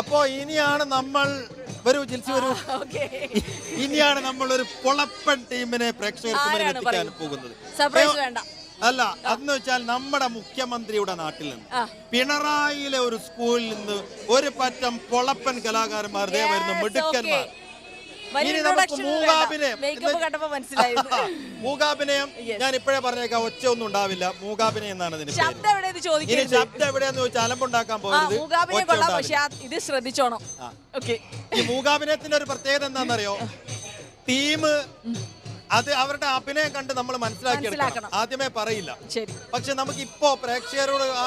അപ്പോ ഇനിയാണ് നമ്മൾ വരൂ ജിൽസി വരൂ. ഇനിയാണ് നമ്മൾ ഒരു പൊളപ്പൻ ടീമിനെ പ്രേക്ഷകർക്ക് എത്തിക്കാൻ പോകുന്നത്. അല്ല അന്ന് വെച്ചാൽ നമ്മുടെ മുഖ്യമന്ത്രിയുടെ നാട്ടിൽ നിന്ന്. പിണറായിയിലെ ഒരു സ്കൂളിൽ നിന്ന് ഒരു പറ്റം പൊളപ്പൻ കലാകാരന്മാർ ദേ വരുന്നു മിടുക്കന്മാർ. മൂകാഭിനയം. ഞാൻ ഇപ്പോഴേ പറഞ്ഞേക്കാം ഒച്ച ഒന്നും ഉണ്ടാവില്ല. മൂകാഭിനയം എന്നാണ് ഇതിന് ഇനി ശബ്ദം എവിടെയാന്ന് ചോദിച്ചാൽ അലമ്പുണ്ടാക്കാൻ പോകരുത്. ഇത് ശ്രദ്ധിച്ചോണം. ഈ മൂകാഭിനയത്തിന്റെ ഒരു പ്രത്യേകത എന്താണെന്നറിയോ? ടീം അത് അവരുടെ അഭിനയം കണ്ട് നമ്മൾ മനസ്സിലാക്കിയെടുക്കണം ആദ്യമേ പറയില്ല. പക്ഷെ നമുക്ക് ഇപ്പോ പ്രേക്ഷകരോട് ആ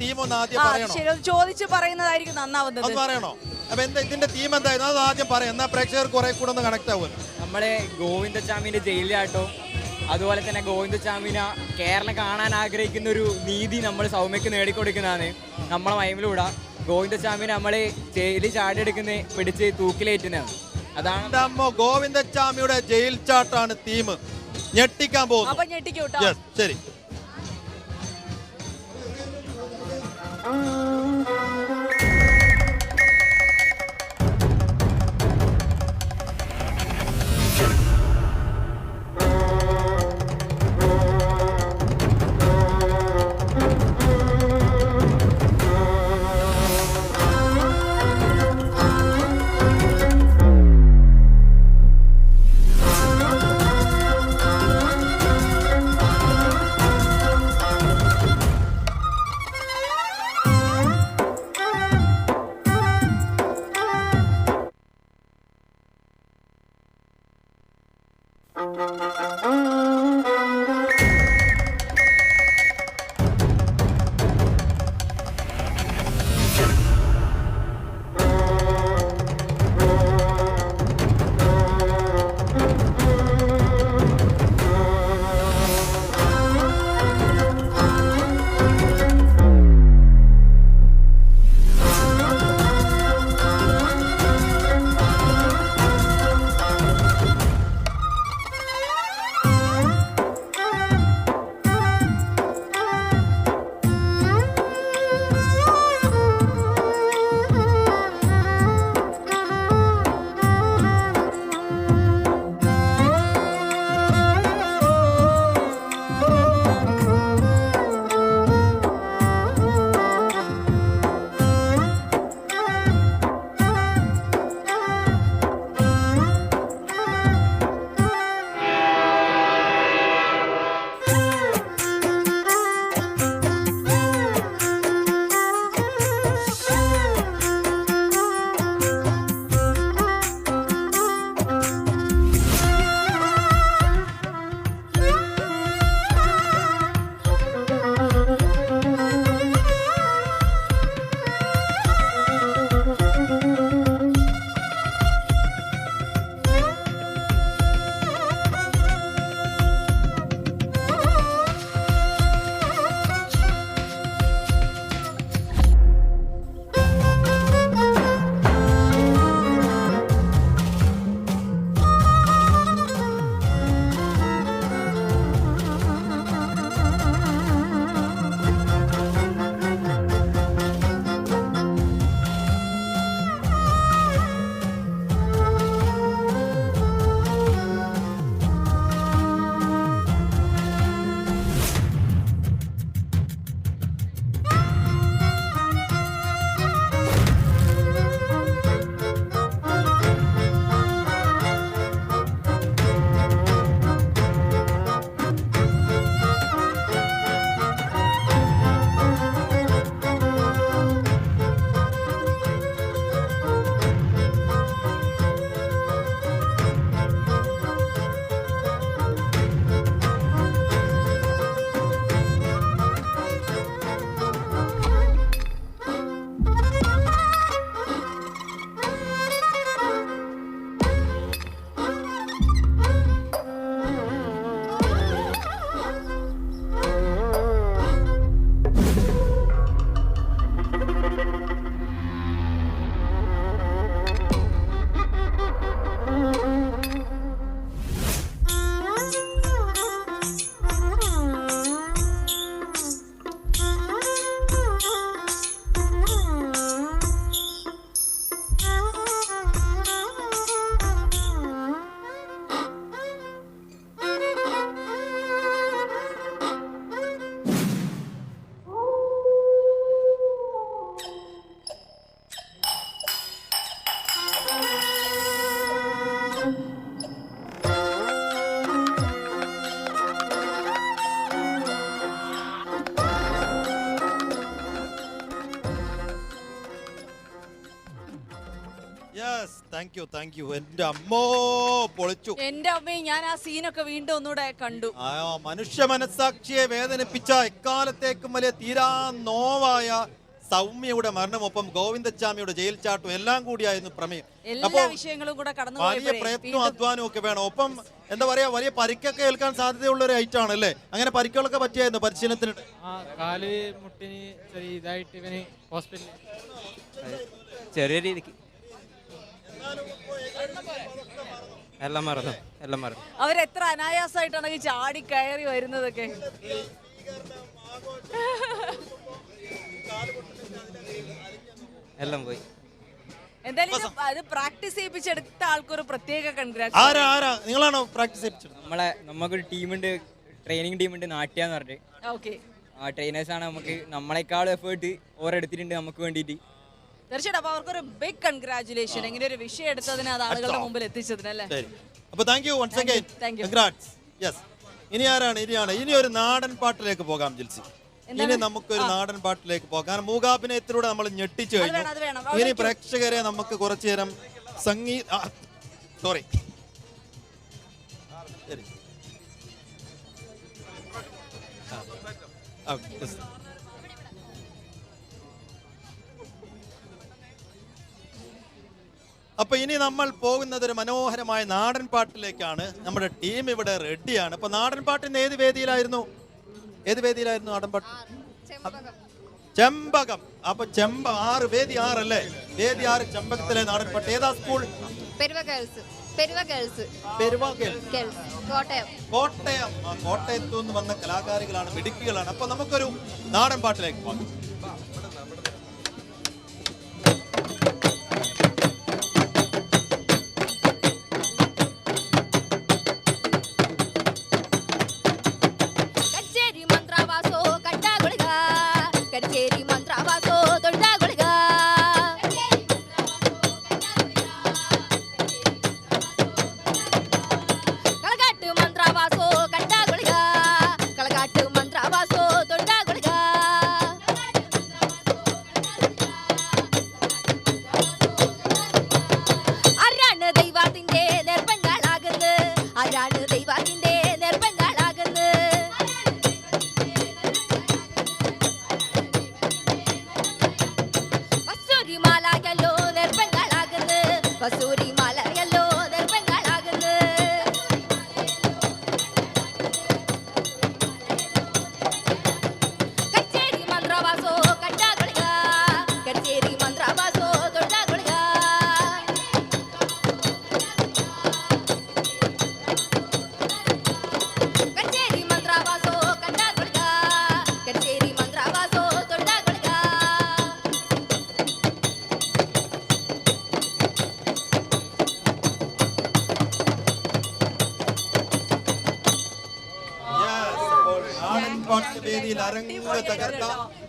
ടീം ഒന്ന് ആദ്യം ചോദിച്ചു പറയണോ? പറയുന്നതായിരിക്കും നന്നാവുന്നത്. അത് പറയണോ? അപ്പൊ എന്താ ഇതിന്റെ തീം എന്തായിരുന്നു? അത് ആദ്യം പറയാം. എന്നാ പ്രേക്ഷകർ കുറെ കൂടെ ഒന്ന് കണക്ട് ആവുമല്ലോ. നമ്മളെ ഗോവിന്ദചാമിന്റെ ജയിലിലാട്ടോ അതുപോലെ തന്നെ ഗോവിന്ദചാമിന കേരളം കാണാൻ ആഗ്രഹിക്കുന്ന ഒരു നീതി നമ്മൾ സൗമ്യക്ക് നേടിക്കൊടുക്കുന്നതാണ്. നമ്മളെ മൈമിലൂടെ. ഗോവിന്ദചാമിനെ നമ്മളെ ജയിലിൽ ചാടിയെടുക്കുന്ന പിടിച്ച് തൂക്കിലേറ്റുന്നതാണ്. അതാണ് ഗോവിന്ദ ചാമിയുടെ ജയിൽ ചാട്ടാണ് തീം ഞെട്ടിക്കാൻ പോകുന്നത് ശരി. ആ ശരി Thank you thank you എന്റെ അമ്മോ പൊളിച്ചു. എന്റെ അമ്മയും ഞാൻ ആ സീനൊക്കെ വീണ്ടും ഒന്നുകൂടെ കണ്ടു. ആ മനുഷ്യ മനസാക്ഷിയെ വേദനിപ്പിച്ച എക്കാലത്തേക്കും വലിയ തീരാ നോവായ സൗമ്യയുടെ മരണമൊപ്പം ഗോവിന്ദച്ചാമിയുടെ ജയിൽ ചാട്ടും എല്ലാം കൂടിയായിരുന്നു പ്രമേയം. എല്ലാ വിഷയങ്ങളും കൂടെ കടന്നു വലിയ പ്രയത്നവും അധ്വാനവും ഒക്കെ വേണം. ഒപ്പം എന്താ പറയാ വലിയ പരിക്കൊക്കെ ഏൽക്കാൻ സാധ്യതയുള്ള ഒരു ഐറ്റം ആണ് അല്ലേ? അങ്ങനെ പരിക്കുകളൊക്കെ പറ്റിയായിരുന്നു പരിശീലനത്തിന്. ആ കാൽ മുട്ടിന് ചെറിയ ഇതായിട്ട് ഇവന് ഹോസ്പിറ്റലിൽ ചെറിയ രീതിക്ക് എല്ലാം മറന്നു എല്ലാം മറന്നു. അവരെത്ര അനായാസമായിട്ടാണ് ഈ ചാടി കയറി വരുന്നതൊക്കെ. എല്ലാം പോയി. എന്തായാലും അത് പ്രാക്ടീസ് ചെയ്യിപ്പിച്ചെടുത്ത ആൾക്കൊരു പ്രത്യേക കൺഗ്രാറ്റ് ആരാ ആരാ? നിങ്ങളാണോ പ്രാക്ടീസ് ചെയ്യിപ്പിച്ചത് നമ്മളെ നമുക്കൊരു ടീമുണ്ട് ട്രെയിനിങ് ടീമുണ്ട് നാട്യ എന്ന് പറഞ്ഞിട്ട്. ഓക്കെ ആ ട്രെയിനേഴ്സാണ് നമുക്ക് നമ്മളെക്കാളും എഫേർട്ട് ഓരെടുത്തിട്ടുണ്ട് നമുക്ക് വേണ്ടിയിട്ട്. തീർച്ചയായിട്ടും അപ്പൊ അവർക്കൊരു ബിഗ് കൺഗ്രാചുലേഷൻ ഇങ്ങനെ ഒരു വിഷയം എടുത്തതിന് അത് ആളുകളുടെ മുമ്പിൽ എത്തിച്ചതിന് അല്ലേ? ശരി. അപ്പൊ thank you once again thank you. Congrats yes ഇനി ആരാണ്? ഇനിയാണ് ഇനി ഒരു നാടൻ പാട്ടിലേക്ക് പോകാം ജിൽസി. ഇനി നമുക്കൊരു നാടൻ പാട്ടിലേക്ക് പോകാം. കാരണം മൂകാഭിനയത്തിലൂടെ നമ്മൾ ഞെട്ടിച്ചു അത് വേണം, അത് വേണം. കഴിഞ്ഞു ഇനി പ്രേക്ഷകരെ നമുക്ക് കുറച്ചു നേരം സംഗീത സോറി ശരി. ആ, ആ, yes. അപ്പൊ ഇനി നമ്മൾ പോകുന്നത് ഒരു മനോഹരമായ നാടൻ പാട്ടിലേക്കാണ്. നമ്മുടെ ടീം ഇവിടെ റെഡിയാണ്. അപ്പൊ നാടൻ പാട്ടിന്റെ ഏത് വേദിയിലായിരുന്നു? ഏത് വേദിയിലായിരുന്നു നാടൻ പാട്ട്? ചെമ്പകം. അപ്പൊ ചെമ്പ ആറ് വേദി ആറല്ലേ? വേദി ആറ് ചെമ്പകത്തിലെ നാടൻ പാട്ട്. ഏതാ സ്കൂൾ? കോട്ടയം. കോട്ടയത്തു നിന്ന് വന്ന കലാകാരികളാണ് മിടുക്കികളാണ്. അപ്പൊ നമുക്കൊരു നാടൻ പാട്ടിലേക്ക് പോകാം.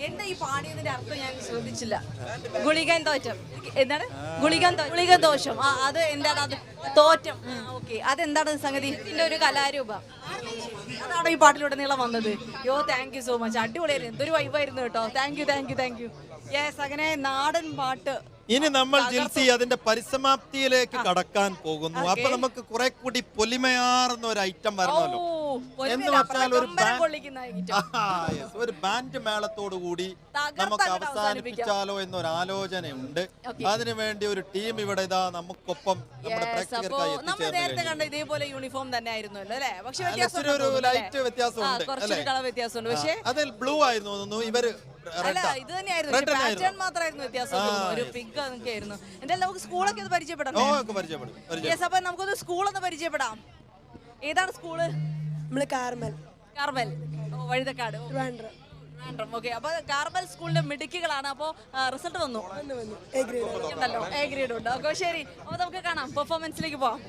എന്താ ഈ പാടിയതിന്റെ അർത്ഥം ഞാൻ ശ്രദ്ധിച്ചില്ല ഗുളികൻ തോറ്റം. എന്താണ്? ഗുളികൻ ഗുളിക ദോഷം ആ അത് എന്താണ്? അത് തോറ്റം. ഓക്കെ. അതെന്താണ് സംഗതി? ഇതിന്റെ ഒരു കലാരൂപം. അതാണോ ഈ പാട്ടിലൂടെ നീളം വന്നത്? യോ താങ്ക് യു സോ മച്ച് അടിപൊളിയായിരുന്നു. എന്തൊരു വൈബായിരുന്നു കേട്ടോ. Thank you thank you thank you yes അങ്ങനെ നാടൻ പാട്ട് ഇനി നമ്മൾ ജിൽസി അതിന്റെ പരിസമാപ്തിയിലേക്ക് കടക്കാൻ പോകുന്നു. അപ്പൊ നമുക്ക് കുറെ കൂടി പൊലിമയാർന്ന ഒരു ഐറ്റം വരണമല്ലോ എന്ന് വെച്ചാൽ ഒരു. ഒരു ബാൻഡ് മേളത്തോടു കൂടി നമുക്ക് അവസാനിപ്പിച്ചാലോ എന്നൊരു ആലോചനയുണ്ട് അതിനുവേണ്ടി അതിനു വേണ്ടി ഒരു ടീം ഇവിടെ ഇതാ നമുക്കൊപ്പം നമ്മുടെ പ്രേക്ഷകർക്കായി നമ്മൾ നേരത്തെ കണ്ട ഇതേപോലെ യൂണിഫോം തന്നെ ആയിരുന്നു അല്ലേ? പക്ഷെ അല്ല, വ്യത്യാസം ഇച്ചിരി ഒരു ലൈറ്റ് വ്യത്യാസമുണ്ട് അതിൽ ബ്ലൂ ആയിരുന്നു തോന്നുന്നു. ഇവർ അല്ല ഇത് തന്നെയായിരുന്നു. പക്ഷേ പാറ്റേൺ മാത്രമായിരുന്നു വ്യത്യാസം ഒരു പിങ്ക് എന്തായാലും നമുക്ക് സ്കൂളൊക്കെ ഒന്ന് പരിചയപ്പെടാം അപ്പൊ നമുക്കൊന്ന് സ്കൂളൊന്ന് പരിചയപ്പെടാം. ഏതാണ് സ്കൂൾ നമ്മൾ Carmel. Carmel. Vazhuthacaud. Trivandrum. Okay. അപ്പൊ കാർമൽ സ്കൂളിന്റെ മിടുക്കികളാണ്. അപ്പോ റിസൾട്ട് വന്നു? ഉണ്ടല്ലോ. എ ഗ്രേഡ് ഉണ്ട്. ഓക്കെ ശരി. അപ്പൊ നമുക്ക് കാണാം. പെർഫോമൻസിലേക്ക് പോവാം.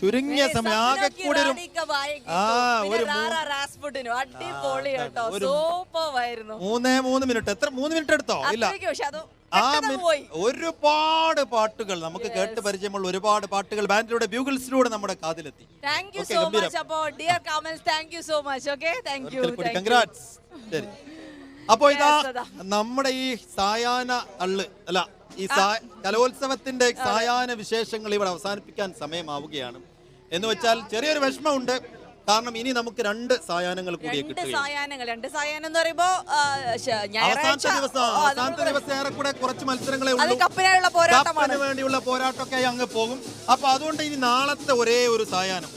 ചുരുങ്ങിയ സമയം ആകെ കൂടി ഒരു ആ, ഒരു മൂന്നേ മൂന്ന് മിനിറ്റ്. എത്ര മൂന്ന് മിനിറ്റ് എടുത്തോ? ഇല്ല. ആ ഒരുപാട് പാട്ടുകൾ നമുക്ക് കേട്ട് പരിചയമുള്ള ഒരുപാട് പാട്ടുകൾ ബാൻഡിലൂടെ ബ്യൂഗിൾസിലൂടെ നമ്മുടെ കാതിലെത്തി. താങ്ക് യു സോ മച്ച് അപ്പോ dear Carmel thank you so much okay thank you congrats ശരി. അപ്പോ ഇതാ നമ്മുടെ ഈ സായാഹ്ന അള്ള് അല്ല ഈ കലോത്സവത്തിന്റെ സായാഹ്ന വിശേഷങ്ങൾ ഇവിടെ അവസാനിപ്പിക്കാൻ സമയമാവുകയാണ്. എന്ന് വെച്ചാൽ ചെറിയൊരു വിഷമമുണ്ട്. കാരണം ഇനി നമുക്ക് രണ്ട് സായാഹ്നങ്ങൾ കൂടി സായാഹ്നങ്ങൾ. രണ്ട് സായാഹ്നം എന്ന് പറയുമ്പോ അവസാനത്തെ ദിവസം അവസാനത്തെ ദിവസം ഏറെക്കൂടെ കുറച്ച് മത്സരങ്ങളെ ഉള്ളൂ. പോരാട്ടം വേണ്ടിയുള്ള പോരാട്ടമൊക്കെ അങ്ങ് പോകും. അപ്പൊ അതുകൊണ്ട് ഇനി നാളത്തെ ഒരേ ഒരു സായാഹ്നം.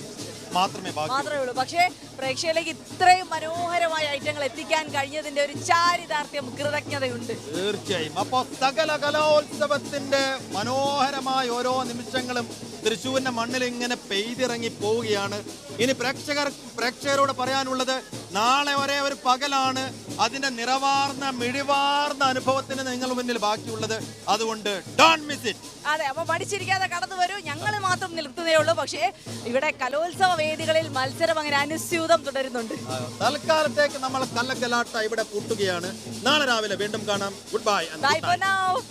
മാത്രമേ മാത്രമേ ഉള്ളൂ. പക്ഷേ പ്രേക്ഷകരിലേക്ക് ഇത്രയും മനോഹരമായ ഐറ്റങ്ങൾ എത്തിക്കാൻ കഴിഞ്ഞതിന്റെ ഒരു ചാരിതാർത്ഥ്യം കൃതജ്ഞതയുണ്ട്. തീർച്ചയായും. അപ്പൊ സകല കലോത്സവത്തിന്റെ മനോഹരമായ ഓരോ നിമിഷങ്ങളും തൃശ്ശൂരിന്റെ മണ്ണിൽ ഇങ്ങനെ പെയ്തിറങ്ങി പോവുകയാണ്. ഇനി പ്രേക്ഷകർ പ്രേക്ഷകരോട് പറയാനുള്ളത് നാളെ ഒരേ ഒരു പകലാണ്. അതിന്റെ നിറവാർന്ന മിഴിവാർന്ന അനുഭവത്തിന് നിങ്ങൾ മുന്നിൽ ബാക്കിയുള്ളത് അതുകൊണ്ട് മിസ് ഇറ്റ് അതെ അപ്പൊ പഠിച്ചിരിക്കാതെ കടന്നു വരൂ. ഞങ്ങൾ മാത്രം നിർത്തുന്നേ ഉള്ളൂ. പക്ഷേ ഇവിടെ കലോത്സവ വേദികളിൽ മത്സരം അങ്ങനെ അനുസ്യൂതം തുടരുന്നുണ്ട്. തൽക്കാലത്തേക്ക് നമ്മൾ കല്ലക്കലാട്ട ഇവിടെ പൂട്ടുകയാണ്. നാളെ രാവിലെ വീണ്ടും കാണാം. Goodbye bye for now